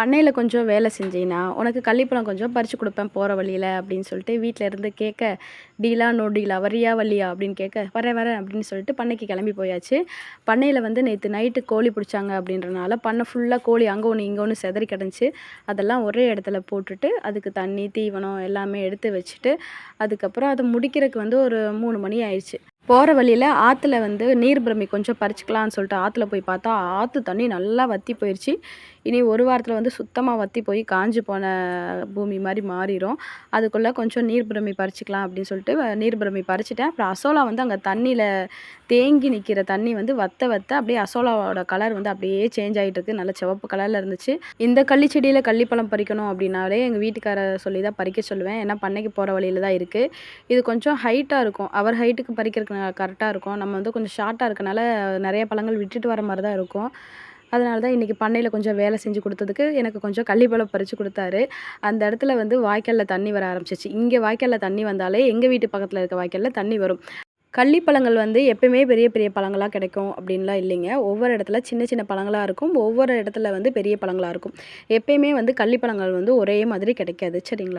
பண்ணையில் கொஞ்சம் வேலை செஞ்சீங்கன்னா உனக்கு கள்ளிப்பழம் கொஞ்சம் பறித்து கொடுப்பேன் போகிற வழியில் அப்படின்னு சொல்லிட்டு வீட்டில் இருந்து கேட்க டீலா நோ டீலா வரியா வழியா அப்படின்னு கேட்க வரேன் வரேன் அப்படின்னு சொல்லிட்டு பண்ணைக்கு கிளம்பி போயாச்சு. பண்ணையில் வந்து நேற்று நைட்டு கோழி பிடிச்சாங்க அப்படின்றனால பண்ணை ஃபுல்லாக கோழி அங்கே ஒன்று இங்கே ஒன்று செதறி கிடந்துச்சு. அதெல்லாம் ஒரே இடத்துல போட்டுட்டு அதுக்கு தண்ணி தீவனம் எல்லாமே எடுத்து வச்சுட்டு அதுக்கப்புறம் அதை முடிக்கிறதுக்கு வந்து ஒரு மூணு மணி ஆயிடுச்சு. போகிற வழியில் ஆற்றுல வந்து நீர் பிரமி கொஞ்சம் பறிச்சுக்கலாம்னு சொல்லிட்டு ஆற்றுல போய் பார்த்தா ஆற்று தண்ணி நல்லா வற்றி போயிடுச்சு இனி ஒரு வாரத்தில் வந்து சுத்தமாக வற்றி போய் காஞ்சு போன பூமி மாதிரி மாறிடும் அதுக்குள்ளே கொஞ்சம் நீர் பிரமி பறிச்சுக்கலாம் அப்படின்னு சொல்லிட்டு வ- நீர் பிரமி பறிச்சிட்டேன். அப்புறம் அசோலா வந்து அங்கே தண்ணியில் தேங்கி நிற்கிற தண்ணி வந்து வத்த வத்த அப்படியே அசோலாவோட கலர் வந்து அப்படியே சேஞ்ச் ஆகிட்டு இருக்கு. நல்ல சிவப்பு கலரில் இருந்துச்சு. இந்த கள்ளி செடியில் கள்ளிப்பழம் பறிக்கணும் அப்படின்னாலே எங்கள் வீட்டுக்கார சொல்லி தான் பறிக்க சொல்லுவேன். ஏன்னா பண்ணைக்கு போகிற வழியில் தான் இருக்குது இது கொஞ்சம் ஹைட்டாக இருக்கும். அவர் ஹைட்டுக்கு பறிக்கிறதுக்கு கரெக்டாக இருக்கும். நம்ம வந்து கொஞ்சம் ஷார்ட்டாக இருக்கனால நிறைய பழங்கள் விட்டுட்டு வர மாதிரி தான் இருக்கும். அதனால தான் இன்றைக்கி பண்ணையில் கொஞ்சம் வேலை செஞ்சு கொடுத்ததுக்கு எனக்கு கொஞ்சம் கள்ளிப்பழம் பறித்து கொடுத்தாரு. அந்த இடத்துல வந்து வாய்க்காலில் தண்ணி வர ஆரம்பிச்சிச்சு. இங்கே வாய்க்காலில் தண்ணி வந்தாலே எங்கள் வீட்டு பக்கத்தில் இருக்க வாய்க்காலில் தண்ணி வரும். கள்ளிப்பழங்கள் வந்து எப்பயுமே பெரிய பெரிய பழங்களாக கிடைக்கும் அப்படின்லாம் இல்லைங்க. ஒவ்வொரு இடத்துல சின்ன சின்ன பழங்களாக இருக்கும். ஒவ்வொரு இடத்துல வந்து பெரிய பழங்களாக இருக்கும். எப்பயுமே வந்து கள்ளிப்பழங்கள் வந்து ஒரே மாதிரி கிடைக்காது. சரிங்களா?